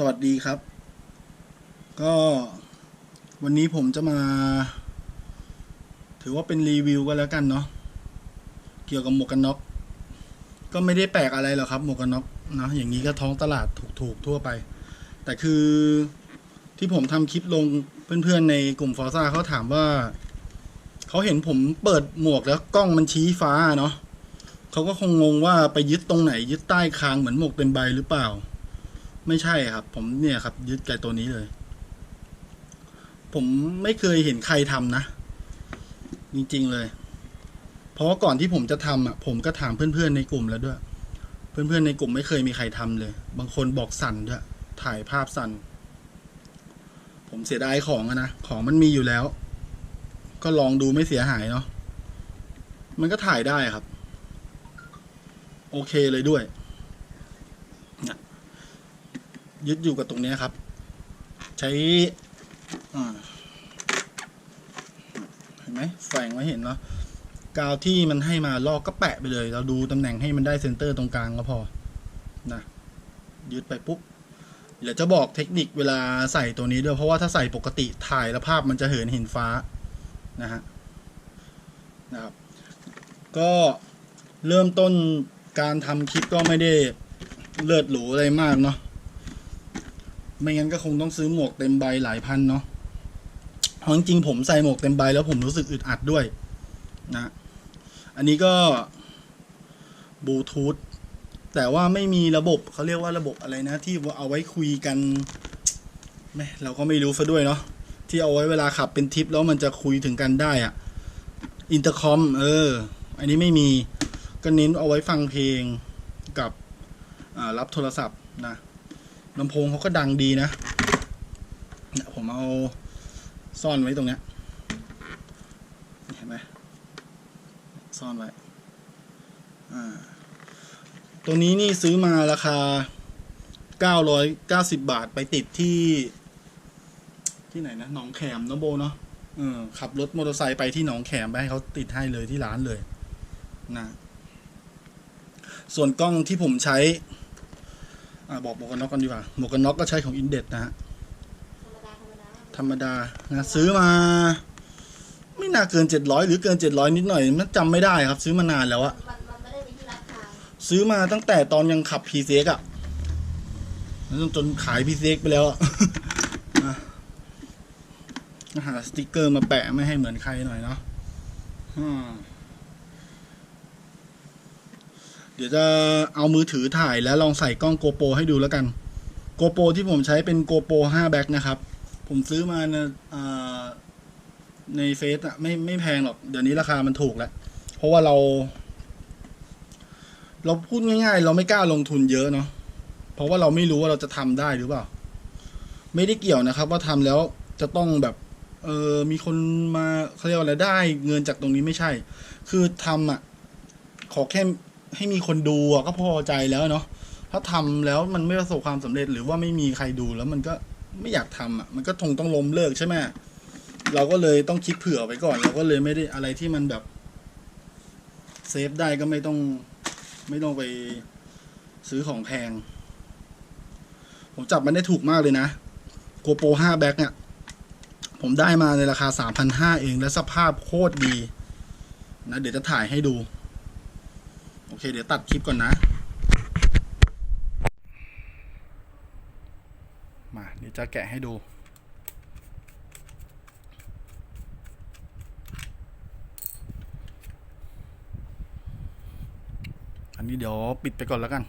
สวัสดีครับ ก็วันนี้ผมจะมา ถือว่าเป็นรีวิวก็แล้วกันเนาะเกี่ยวกับหมวกกันน็อกก็ไม่ได้แปลกอะไรหรอกครับหมวกกันน็อกเนาะอย่างนี้ก็ท้องตลาดถูกๆทั่วไป แต่คือที่ผมทำคลิปลงเพื่อนๆในกลุ่มฟอร์ซ่าเขาถามว่าเขาเห็นผมเปิดหมวกแล้วกล้องมันชี้ฟ้าเนาะเขาก็คงงงว่าไปยึดตรงไหน ยึดใต้คางเหมือนหมวกเต็มใบหรือเปล่า ไม่ใช่ครับ ผมเนี่ยครับ ยึดไก่ตัวนี้เลย ผมไม่เคยเห็นใครทำนะ จริงๆเลย เพราะว่าก่อนที่ผมจะทำอะ ผมก็ถามเพื่อนๆในกลุ่มแล้วด้วย เพื่อนๆในกลุ่มไม่เคยมีใครทำเลย บางคนบอกสั่นด้วยถ่ายภาพสั่น ผมเสียดายของอะนะ ของมันมีอยู่แล้ว ก็ลองดูไม่เสียหายเนาะมันก็ถ่ายได้ครับ โอเคเลยด้วย ยึดอยู่กับตรงนี้ครับ ใช้เห็นไหมแฝงไว้เห็นเนาะกาวที่มันให้มาลอกก็แปะไปเลย เราดูตำแหน่งให้มันได้เซนเตอร์ตรงกลางก็พอนะยึดไปปุ๊บเดี๋ยวจะบอกเทคนิคเวลาใส่ตัวนี้ด้วยเพราะว่าถ้าใส่ปกติถ่ายแล้วภาพมันจะเหินเห็นฟ้านะฮะนะครับ ก็เริ่มต้นการทำคลิปก็ไม่ได้เลิศหรูอะไรมากเนาะ ไม่งั้นก็คงต้องซื้อหมวกเต็มใบหลายพันเนาะเพราะจริงๆผมใส่หมวกเต็มใบแล้วผมรู้สึกอึดอัดด้วยนะ อันนี้ก็บลูทูธแต่ว่าไม่มีระบบเขาเรียกว่าระบบอะไรนะ ที่เอาไว้คุยกันไม่เราก็ไม่รู้ซะด้วยเนาะที่เอาไว้เวลาขับเป็นทริปแล้วมันจะคุยถึงกันได้อะอินเตอร์คอมเออ อันนี้ไม่มีก็เน้นเอาไว้ฟังเพลงกับรับโทรศัพท์นะ ลำโพงเขาก็ดังดีนะเนี่ยผมเอาซ่อนไว้ตรงเนี้ยเห็นไหมซ่อนไว้อ่าตัวนี้นี่ซื้อมาราคาเก้าร้อยเก้าสิบบาทไปติดที่ ที่ไหนนะหนองแขมนอะโบเนาะเออขับรถมอเตอร์ไซค์ไปที่หนองแขมไปให้เขาติดให้เลยที่ร้านเลยนะส่วนกล้องที่ผมใช้ อ่าบอกหมวกกันน็อกกันดีกว่าหมวกกันน็อกก็ใช้ของอินเด็ดนะฮะธรรมดาธรรมดาธรรมดานะซื้อมา ไม่น่าเกินเจ็ดร้อยหรือเกินเจ็ดร้อยนิดหน่อยมันจำไม่ได้ครับ ซื้อมานานแล้วอะมันมันไม่ได้ไปที่ร้านทางซื้อมาตั้งแต่ตอนยังขับพีเซกอะแล้วจนขายพีเซกไปแล้วอะอะหาสติกเกอร์มาแปะไม่ให้เหมือนใครหน่อยเนาะอืม เดี๋ยวจะเอามือถือถ่ายแล้วลองใส่กล้องโกโปรให้ดูแล้วกันโกโปรที่ผมใช้เป็นโกโปร5แบ็คนะครับ ผมซื้อมาในเฟซอะไม่ไม่แพงหรอก เดี๋ยวนี้ราคามันถูกแล้ว เพราะว่าเรา เราพูดง่ายๆ เราไม่กล้าลงทุนเยอะเนาะเพราะว่าเราไม่รู้ว่าเราจะทำได้หรือเปล่า ไม่ได้เกี่ยวนะครับ ว่าทำแล้วจะต้องแบบ เออมีคนมาเขาเรียกว่าอะไรได้ เงินจากตรงนี้ไม่ใช่ คือทำอะขอแค่ ให้มีคนดูอะก็พอใจแล้วเนาะถ้าทำแล้วมันไม่ประสบความสำเร็จหรือว่าไม่มีใครดูแล้วมันก็ไม่อยากทำอะมันก็คงต้องล้มเลิกใช่ไหมเราก็เลยต้องคิดเผื่อไว้ก่อน เราก็เลยไม่ได้อะไรที่มันแบบเซฟได้ก็ไม่ต้อง ไม่ต้องไปซื้อของแพง ผมจับมันได้ถูกมากเลยนะโกโปร5แบ็คเนี่ยผมได้มาในราคา 3,500 เองและสภาพโคตรดี นะ เดี๋ยวจะถ่ายให้ดู เคเดี๋ยวตัดคลิปก่อนนะ มาเดี๋ยวจะแกะให้ดูอันนี้เดี๋ยวปิดไปก่อนแล้วกัน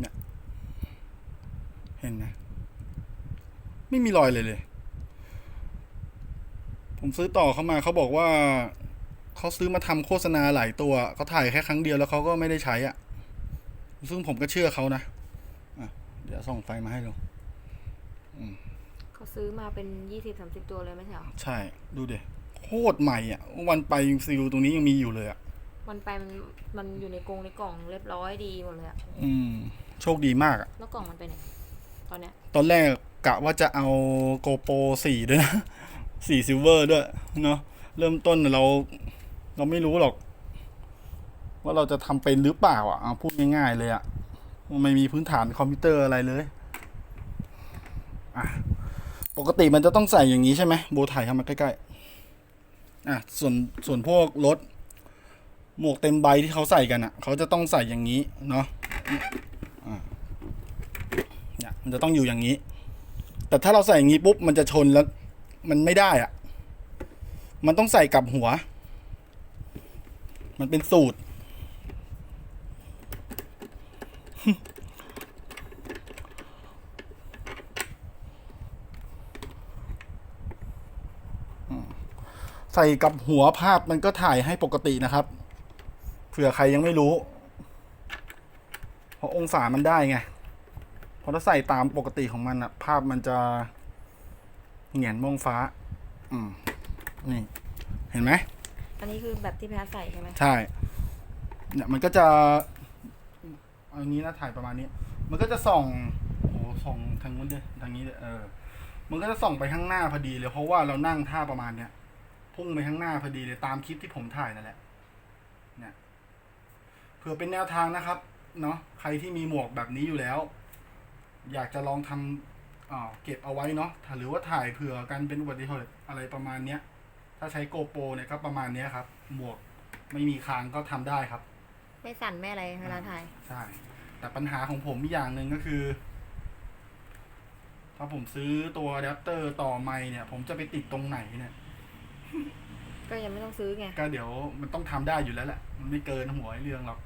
เนี่ย เห็นนะ ไม่มีรอยเลยเลย ผมซื้อต่อเขามาเขาบอกว่าเขาซื้อมาทำโฆษณาหลายตัวเขาถ่ายแค่ครั้งเดียวแล้วเขาก็ไม่ได้ใช้อะ่ะ ซึ่งผมก็เชื่อเขานะอะเดี๋ยวส่องไฟมาให้ดูเขาซื้อมาเป็นยี่สิบสามสิบตัวเลยไม่ใช่เหรอใช่ ดูเดี๋ยโคตรใหม่อะ วันไปซิลตรงนี้ยังมีอยู่เลยอะมันไปมันมันอยู่ในกรงในกล่องเรียบร้อยดีหมดเลยอะอืม โชคดีมากอะแล้วกล่องมันไปไหน ตอนเนี้ย ตอนแรก กะว่าจะเอาโกโปรสี่ด้วยนะสี่ซิลเวอร์ด้วยเนาะเริ่มต้นเรา เราไม่รู้หรอก ว่าเราจะทำเป็นหรือเปล่าอะพูดง่ายๆเลยอะไม่มีพื้นฐานคอมพิวเตอร์อะไรเลยอะปกติมันจะต้องใส่อย่างนี้ใช่ไหมโบถ่ายเข้ามาใกล้ๆอะส่วนส่วนพวกรถหมวกเต็มใบที่เขาใส่กันอะ เขาจะต้องใส่อย่างนี้เนาะอะเนี่ยมันจะต้องอยู่อย่างนี้ แต่ถ้าเราใส่อย่างนี้ปุ๊บมันจะชนแล้ว มันไม่ได้อะมันต้องใส่กับหัว มันเป็นสูตร ใส่กับหัวภาพมันก็ถ่ายให้ปกตินะครับ เผื่อใครยังไม่รู้ เพราะองศามันได้ไง พอถ้าใส่ตามปกติของมันอะภาพมันจะเหงียนมองฟ้า อืม นี่ เห็นไหม อันนี้คือแบบที่แพทใส่ใช่ไหมใช่ เนี่ยมันก็จะเอาอย่างนี้นะถ่ายประมาณนี้ มันก็จะส่อง โอ้โหส่องทางนู้นเลยทางนี้เลยเออ มันก็จะส่องไปข้างหน้าพอดีเลยเพราะว่าเรานั่งท่าประมาณเนี้ย พุ่งไปข้างหน้าพอดีเลยตามคลิปที่ผมถ่ายนั่นแหละ เนี่ย เผื่อเป็นแนวทางนะครับ เนาะ ใครที่มีหมวกแบบนี้อยู่แล้ว อยากจะลองทำอ่าเก็บเอาไว้เนาะถ้าหรือว่าถ่ายเผื่อกันเป็นอุบัติเหตุอะไรประมาณเนี้ย ถ้าใช้โกโปรเนี่ยก็ประมาณเนี้ยครับ หมวกไม่มีคางก็ทำได้ครับ ไม่สั่นไม่อะไรเวลาถ่าย ใช่ แต่ปัญหาของผมอีกอย่างหนึ่งก็คือ ถ้าผมซื้อตัวอะแดปเตอร์ต่อไมค์เนี่ย ผมจะไปติดตรงไหนเนี่ย ก็ยังไม่ต้องซื้อไง ก็เดี๋ยวมันต้องทำได้อยู่แล้วแหละ มันไม่เกินหัวไอ้เรื่องหรอก